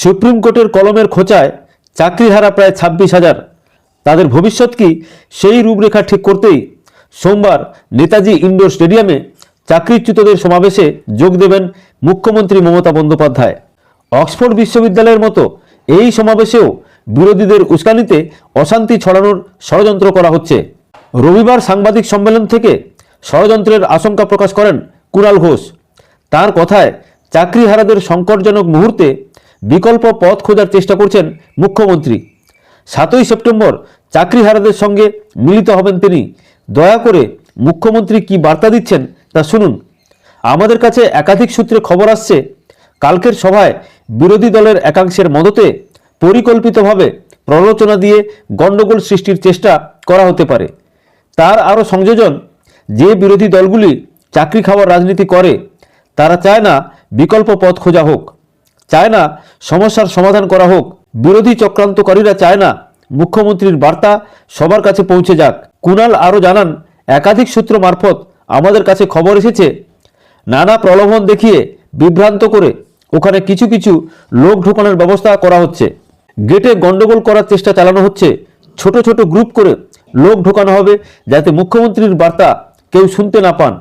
Supreme কোর্টের কলমের খোঁচায় চাকরিহারা প্রায় ছাব্বিশ হাজার। তাদের ভবিষ্যৎ কি সেই রূপরেখা ঠিক করতেই সোমবার নেতাজি ইন্ডোর স্টেডিয়ামে চাকরিচ্যুতদের সমাবেশে যোগ দেবেন মুখ্যমন্ত্রী মমতা বন্দ্যোপাধ্যায়। অক্সফোর্ড বিশ্ববিদ্যালয়ের মতো এই সমাবেশেও বিরোধীদের উস্কানিতে অশান্তি ছড়ানোর ষড়যন্ত্র করা হচ্ছে। রবিবার সাংবাদিক সম্মেলন থেকে ষড়যন্ত্রের আশঙ্কা প্রকাশ করেন কুণাল ঘোষ। তার কথায় চাকরিহারাদের সংকটজনক মুহূর্তে বিকল্প পথ খোঁজার চেষ্টা করছেন মুখ্যমন্ত্রী। সাতই সেপ্টেম্বর চাকরিহারাদের সঙ্গে মিলিত হবেন তিনি। দয়া করে মুখ্যমন্ত্রী কি বার্তা দিচ্ছেন তা শুনুন। আমাদের কাছে একাধিক সূত্রে খবর আসছে, কালকের সভায় বিরোধী দলের একাংশের মদতে পরিকল্পিতভাবে প্ররোচনা দিয়ে গণ্ডগোল সৃষ্টির চেষ্টা করা হতে পারে। তার আরও সংযোজন, যে বিরোধী দলগুলি চাকরি খাওয়ার রাজনীতি করে, তারা চায় না বিকল্প পথ খোঁজা হোক। চায় না, সমস্যার সমাধান করা হোক। বিরোধী চক্রান্তকারীরা চায় না, মুখ্যমন্ত্রীর বার্তা সবার কাছে পৌঁছে যাক। কুণাল আরও জানান, একাধিক সূত্র মারফত আমাদের কাছে খবর এসেছে, নানা প্রলোভন দেখিয়ে বিভ্রান্ত করে ওখানে কিছু কিছু লোক ঢোকানোর ব্যবস্থা করা হচ্ছে। গেটে গণ্ডগোল করার চেষ্টা চালানো হচ্ছে, ছোট ছোট গ্রুপ করে লোক ঢোকানো হবে যাতে মুখ্যমন্ত্রীর বার্তা কেউ শুনতে না পান।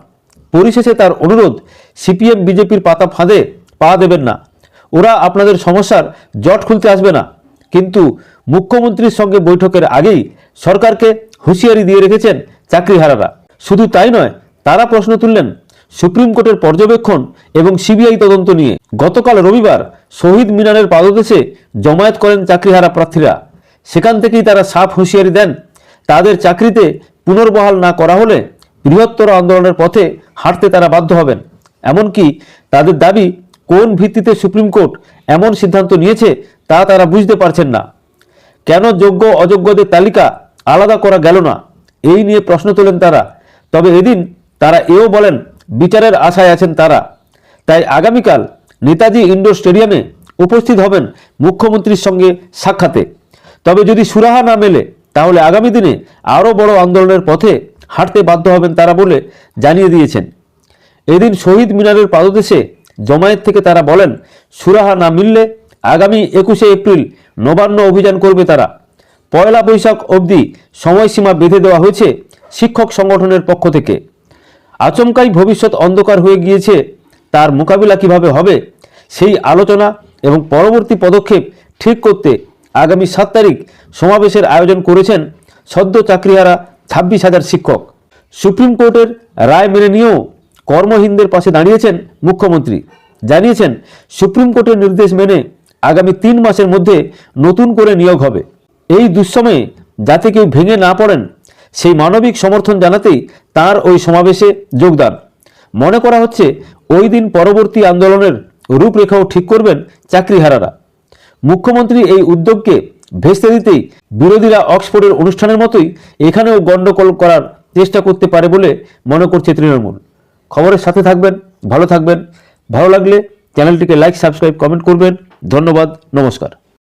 পরিশেষে তার অনুরোধ, সিপিএম, বিজেপির পাতা ফাঁদে পা দেবেন না। ওরা আপনাদের সমস্যার জট খুলতে আসবে না। কিন্তু মুখ্যমন্ত্রীর সঙ্গে বৈঠকের আগেই সরকারকে হুঁশিয়ারি দিয়ে রেখেছেন চাকরিহারারা। শুধু তাই নয়, তারা প্রশ্ন তুললেন সুপ্রিম কোর্টের পর্যবেক্ষণ এবং সিবিআই তদন্ত নিয়ে। গতকাল রবিবার শহীদ মিনারের পাদদেশে জমায়েত করেন চাকরিহারা প্রার্থীরা। সেখান থেকেই তারা সাফ হুঁশিয়ারি দেন, তাদের চাকরিতে পুনর্বহাল না করা হলে বৃহত্তর আন্দোলনের পথে হাঁটতে তারা বাধ্য হবেন। এমনকি তাদের দাবি কোন ভিত্তিতে সুপ্রিম কোর্ট এমন সিদ্ধান্ত নিয়েছে তা তারা বুঝতে পারছেন না। কেন যোগ্য অযোগ্যদের তালিকা আলাদা করা গেল না? এই নিয়ে প্রশ্ন তোলেন তারা। তবে এদিন তারা এও বলেন, বিচারের আশায় আছেন তারা। তাই আগামীকাল নেতাজি ইন্ডোর স্টেডিয়ামে উপস্থিত হবেন মুখ্যমন্ত্রীর সঙ্গে সাক্ষাতে। তবে যদি সুরাহা না মেলে, তাহলে আগামী দিনে আরও বড় আন্দোলনের পথে হাঁটতে বাধ্য হবেন তারা বলে জানিয়ে দিয়েছেন। এদিন শহীদ মিনারের পাদদেশে জমায়েত থেকে তারা বলেন, সুরাহা না মিললে আগামী একুশে এপ্রিল নবান্ন অভিযান করবে তারা। পয়লা বৈশাখ অবধি সময়সীমা বেঁধে দেওয়া হয়েছে শিক্ষক সংগঠনের পক্ষ থেকে। আচমকাই ভবিষ্যৎ অন্ধকার হয়ে গিয়েছে, তার মোকাবিলা কীভাবে হবে, সেই আলোচনা এবং পরবর্তী পদক্ষেপ ঠিক করতে আগামী সাত তারিখ সমাবেশের আয়োজন করেছেন সদ্য চাকরিহারা ছাব্বিশ হাজার শিক্ষক। সুপ্রিম কোর্টের রায় মেনে নিয়েও কর্মহীনদের পাশে দাঁড়িয়েছেন মুখ্যমন্ত্রী। জানিয়েছেন, সুপ্রিম কোর্টের নির্দেশ মেনে আগামী তিন মাসের মধ্যে নতুন করে নিয়োগ হবে। এই দুঃসময়ে যাতে কেউ ভেঙে না পড়েন, সেই মানবিক সমর্থন জানাতেই তার ওই সমাবেশে যোগদান। মনে করা হচ্ছে, ওই দিন পরবর্তী আন্দোলনের রূপরেখাও ঠিক করবেন চাকরিহারারা। মুখ্যমন্ত্রী এই উদ্যোগকে ভেস্তে দিতেই বিরোধীরা অক্সফোর্ডের অনুষ্ঠানের মতোই এখানেও গণ্ডগোল করার চেষ্টা করতে পারে বলে মনে করছে তৃণমূল। খবরের সাথে থাকবেন ভালো থাকবেন। ভালো লাগলে চ্যানেলটিকে লাইক সাবস্ক্রাইব কমেন্ট করবেন। ধন্যবাদ নমস্কার।